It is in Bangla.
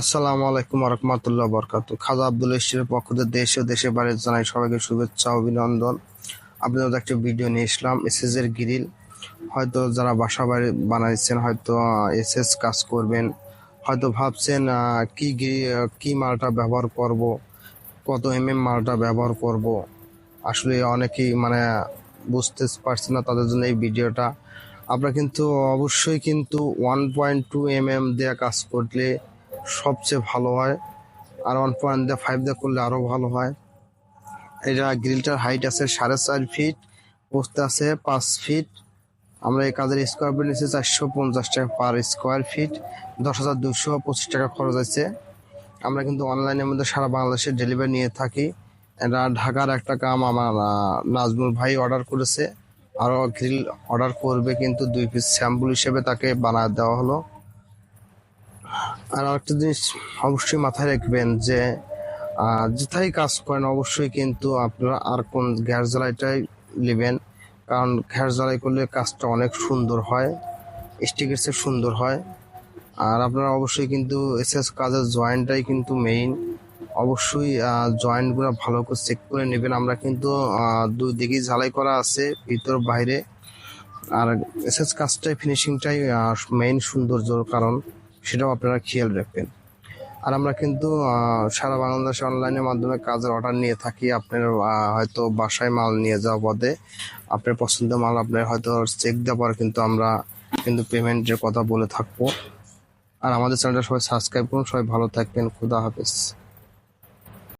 আসসালামু আলাইকুম রহমতুল্লাহ বরকাত খাজা আব্দুল ইসের পক্ষ থেকে দেশ ও দেশে বাড়ির জানাই সবাইকে শুভেচ্ছা অভিনন্দন। আপনাদের একটা ভিডিও নিয়ে এসলাম, এসএস এর গ্রিল। হয়তো যারা বাসা বাড়ি বানাইছেন, হয়তো এসএস কাজ করবেন। হয়তো ভাবছেন কি কি মালটা ব্যবহার করব, কত এম এম মালটা ব্যবহার করব। আসলে অনেকেই মানে বুঝতে পারছে না তাদের জন্য এই ভিডিওটা। আপনারা কিন্তু অবশ্যই কিন্তু one point two M M দেওয়া কাজ করলে সবচেয়ে ভালো হয়। আর ওয়ান পয়েন্ট দিয়ে ফাইভ দিয়ে করলে আরও ভালো হয়। এটা গ্রিলটার হাইট আছে সাড়ে চার ফিট পোস্ত আছে পাঁচ ফিট আমরা এই কাজের স্কোয়ার ফিট নিচ্ছি চারশো পঞ্চাশ টাকা পার স্কোয়ার ফিট দশ হাজার দুশো পঁচিশ টাকা খরচ আছে। আমরা কিন্তু অনলাইনের মধ্যে সারা বাংলাদেশে ডেলিভারি নিয়ে থাকি। এটা ঢাকার একটা কাম আমার নাজমুল ভাই অর্ডার করেছে। আরও গ্রিল অর্ডার করবে কিন্তু দুই পিস স্যাম্পল হিসেবে তাকে বানায় দেওয়া হলো। আর একটা জিনিস অবশ্যই মাথায় রাখবেন যে যেথায় কাজ করেন, অবশ্যই কিন্তু আপনারা আর কোন গ্যাস জ্বালাইটাই নেবেন। কারণ গ্যাস জ্বালাই করলে কাজটা অনেক সুন্দর হয় স্টিকের সুন্দর হয়। আর আপনারা অবশ্যই কিন্তু এসএস কাজের জয়েন্টটাই কিন্তু মেইন অবশ্যই জয়েন্টগুলো ভালো করে চেক করে নেবেন। আমরা কিন্তু দুই দিকেই ঝালাই করা আছে, ভিতর, বাইরে। আর এসএস কাজটাই ফিনিশিংটাই মেইন সৌন্দর্যর কারণ। সেটাও আপনারা খেয়াল রাখবেন। আর আমরা কিন্তু সারা বাংলাদেশে অনলাইনের মাধ্যমে কাজের অর্ডার নিয়ে থাকি। আপনার হয়তো বাসায় মাল নিয়ে যাওয়া পদে। আপনার পছন্দ মাল আপনার হয়তো চেক দেওয়ার কিন্তু আমরা কিন্তু পেমেন্টের কথা বলে থাকব। আর আমাদের চ্যানেলটা সবাই সাবস্ক্রাইব করুন। সবাই ভালো থাকবেন। খুদা হাফেজ।